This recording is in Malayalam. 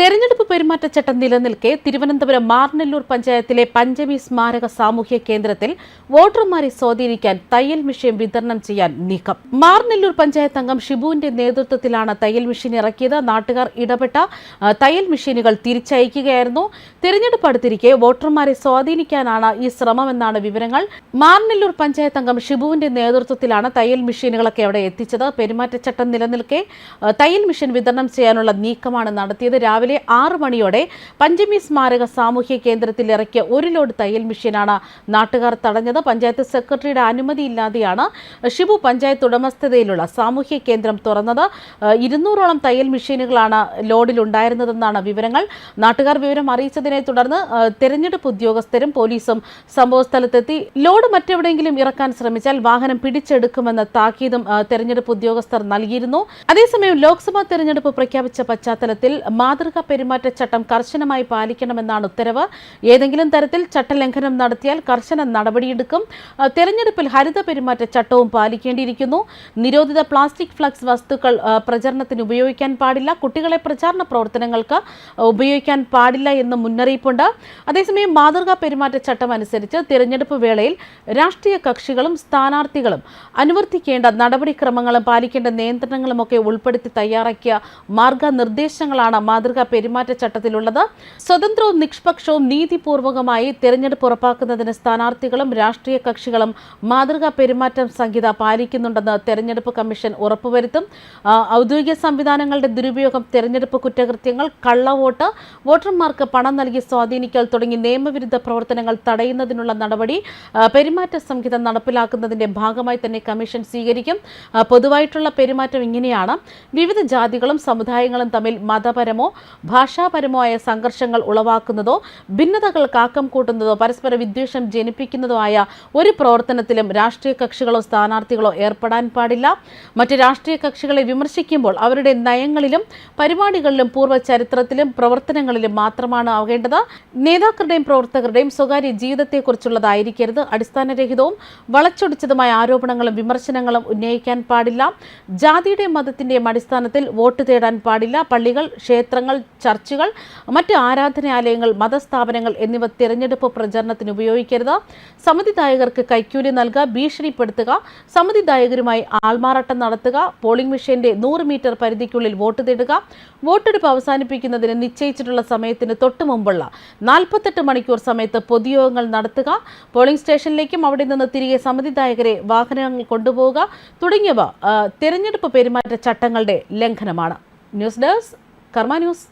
തെരഞ്ഞെടുപ്പ് പെരുമാറ്റച്ചട്ടം നിലനിൽക്കെ തിരുവനന്തപുരം മാർനെല്ലൂർ പഞ്ചായത്തിലെ പഞ്ചമി സ്മാരക സാമൂഹ്യ കേന്ദ്രത്തിൽ വോട്ടർമാരെ സ്വാധീനിക്കാൻ തയ്യൽ മെഷീൻ വിതരണം ചെയ്യാൻ നീക്കം. മാർനെല്ലൂർ പഞ്ചായത്ത് അംഗം ഷിബുവിന്റെ നേതൃത്വത്തിലാണ് തയ്യൽ മെഷീൻ ഇറക്കിയത്. നാട്ടുകാർ ഇടപെട്ട തയ്യൽ മെഷീനുകൾ തിരിച്ചയക്കുകയായിരുന്നു. തെരഞ്ഞെടുപ്പ് അടുത്തിരിക്കെ വോട്ടർമാരെ സ്വാധീനിക്കാനാണ് ഈ ശ്രമമെന്നാണ് വിവരങ്ങൾ. മാർനെല്ലൂർ പഞ്ചായത്ത് അംഗം ഷിബുവിന്റെ നേതൃത്വത്തിലാണ് തയ്യൽ മെഷീനുകളൊക്കെ അവിടെ എത്തിച്ചത്. പെരുമാറ്റച്ചട്ടം നിലനിൽക്കെ തയ്യൽ മെഷീൻ വിതരണം ചെയ്യാനുള്ള നീക്കമാണ് നടത്തിയത്. രാവിലെ ആറ് മണിയോടെ പഞ്ചമി സ്മാരക സാമൂഹ്യ കേന്ദ്രത്തിൽ ഇറക്കിയ ഒരു ലോഡ് തയ്യൽ മെഷീനാണ് നാട്ടുകാർ തടഞ്ഞത്. പഞ്ചായത്ത് സെക്രട്ടറിയുടെ അനുമതിയില്ലാതെയാണ് ഷിബു പഞ്ചായത്ത് ഉടമസ്ഥതയിലുള്ള സാമൂഹ്യ കേന്ദ്രം തുറന്നത്. ഇരുന്നൂറോളം തയ്യൽ മെഷീനുകളാണ് ലോഡിലുണ്ടായിരുന്നതെന്നാണ് വിവരങ്ങൾ. നാട്ടുകാർ വിവരം അറിയിച്ചതിനെ തുടർന്ന് തെരഞ്ഞെടുപ്പ് ഉദ്യോഗസ്ഥരും പോലീസും സംഭവസ്ഥലത്തെത്തി ലോഡ് മറ്റെവിടെയെങ്കിലും ഇറക്കാൻ ശ്രമിച്ചാൽ വാഹനം പിടിച്ചെടുക്കുമെന്ന താക്കീതും തെരഞ്ഞെടുപ്പ് ഉദ്യോഗസ്ഥർ നൽകിയിരുന്നു. അതേസമയം ലോക്സഭാ തെരഞ്ഞെടുപ്പ് പ്രഖ്യാപിച്ച പശ്ചാത്തലത്തിൽ മാതൃകാ പെരുമാറ്റച്ചട്ടം കർശനമായി പാലിക്കണമെന്നാണ് ഉത്തരവ്. ഏതെങ്കിലും തരത്തിൽ ചട്ടലംഘനം നടത്തിയാൽ കർശന നടപടിയെടുക്കും. തെരഞ്ഞെടുപ്പിൽ ഹരിത പെരുമാറ്റച്ചട്ടവും പാലിക്കേണ്ടിയിരിക്കുന്നു. നിരോധിത പ്ലാസ്റ്റിക് ഫ്ലക്സ് വസ്തുക്കൾ പ്രചരണത്തിന് ഉപയോഗിക്കാൻ പാടില്ല. കുട്ടികളെ പ്രചാരണ പ്രവർത്തനങ്ങൾക്ക് ഉപയോഗിക്കാൻ പാടില്ല എന്ന് മുന്നറിയിപ്പുണ്ട്. അതേസമയം മാതൃകാ പെരുമാറ്റച്ചട്ടം അനുസരിച്ച് തിരഞ്ഞെടുപ്പ് വേളയിൽ രാഷ്ട്രീയ കക്ഷികളും സ്ഥാനാർത്ഥികളും അനുവർത്തിക്കേണ്ട നടപടിക്രമങ്ങളും പാലിക്കേണ്ട നിയന്ത്രണങ്ങളും ഒക്കെ ഉൾപ്പെടുത്തി തയ്യാറാക്കിയ മാർഗനിർദ്ദേശങ്ങളാണ് മാതൃകാ പെരുമാറ്റച്ചട്ടത്തിലുള്ളത്. സ്വതന്ത്രവും നിഷ്പക്ഷവും നീതിപൂർവകമായി തെരഞ്ഞെടുപ്പ് ഉറപ്പാക്കുന്നതിന് സ്ഥാനാർത്ഥികളും രാഷ്ട്രീയ കക്ഷികളും മാതൃകാ പെരുമാറ്റം സംഹിത പാലിക്കുന്നുണ്ടെന്ന് തെരഞ്ഞെടുപ്പ് കമ്മീഷൻ ഉറപ്പുവരുത്തും. ഔദ്യോഗിക സംവിധാനങ്ങളുടെ ദുരുപയോഗം തെരഞ്ഞെടുപ്പ് കുറ്റകൃത്യങ്ങൾ കള്ളവോട്ട് വോട്ടർമാർക്ക് പണം നൽകി സ്വാധീനിക്കൽ തുടങ്ങി നിയമവിരുദ്ധ പ്രവർത്തനങ്ങൾ തടയുന്നതിനുള്ള നടപടി പെരുമാറ്റ സംഹിത നടപ്പിലാക്കുന്നതിന്റെ ഭാഗമായി തന്നെ കമ്മീഷൻ സ്വീകരിക്കും. പൊതുവായിട്ടുള്ള പെരുമാറ്റം ഇങ്ങനെയാണ്. വിവിധ ജാതികളും സമുദായങ്ങളും തമ്മിൽ മതപരമോ ഭാഷാപരമോ ആയ സംഘർഷങ്ങൾ ഉളവാക്കുന്നതോ ഭിന്നതകൾ കാക്കം കൂട്ടുന്നതോ പരസ്പര വിദ്വേഷം ജനിപ്പിക്കുന്നതോ ആയ ഒരു പ്രവർത്തനത്തിലും രാഷ്ട്രീയ കക്ഷികളോ സ്ഥാനാർത്ഥികളോ ഏർപ്പെടാൻ പാടില്ല. മറ്റ് രാഷ്ട്രീയ കക്ഷികളെ വിമർശിക്കുമ്പോൾ അവരുടെ നയങ്ങളിലും പരിപാടികളിലും പൂർവ ചരിത്രത്തിലും പ്രവർത്തനങ്ങളിലും മാത്രമാണ് ആകേണ്ടത് നേതാക്കളുടെയും പ്രവർത്തകരുടെയും സ്വകാര്യ ജീവിതത്തെക്കുറിച്ചുള്ളതായിരിക്കരുത്. അടിസ്ഥാനരഹിതവും വളച്ചൊടിച്ചതുമായ ആരോപണങ്ങളും വിമർശനങ്ങളും ഉന്നയിക്കാൻ പാടില്ല. ജാതിയുടെയും മതത്തിന്റെയും അടിസ്ഥാനത്തിൽ വോട്ട് തേടാൻ പാടില്ല. പള്ളികൾ ക്ഷേത്രങ്ങൾ ചർച്ചുകൾ മറ്റ് ആരാധനാലയങ്ങൾ മതസ്ഥാപനങ്ങൾ എന്നിവ തിരഞ്ഞെടുപ്പ് പ്രചരണത്തിന് ഉപയോഗിക്കരുത്. സമിതിദായകർക്ക് കൈക്കൂലി നൽകുക ഭീഷണിപ്പെടുത്തുക സമിതിദായകരുമായി ആൾമാറാട്ടം നടത്തുക പോളിംഗ് മെഷീന്റെ നൂറ് മീറ്റർ പരിധിക്കുള്ളിൽ വോട്ട് തേടുക വോട്ടെടുപ്പ് അവസാനിപ്പിക്കുന്നതിന് നിശ്ചയിച്ചിട്ടുള്ള സമയത്തിന് തൊട്ടു മുമ്പുള്ള നാൽപ്പത്തെട്ട് മണിക്കൂർ സമയത്ത് പൊതുയോഗങ്ങൾ നടത്തുക പോളിംഗ് സ്റ്റേഷനിലേക്കും അവിടെ നിന്ന് തിരികെ സമിതിദായകരെ വാഹനങ്ങൾ കൊണ്ടുപോവുക തുടങ്ങിയവ തിരഞ്ഞെടുപ്പ് പെരുമാറ്റ ചട്ടങ്ങളുടെ ലംഘനമാണ്. News desk Karma news.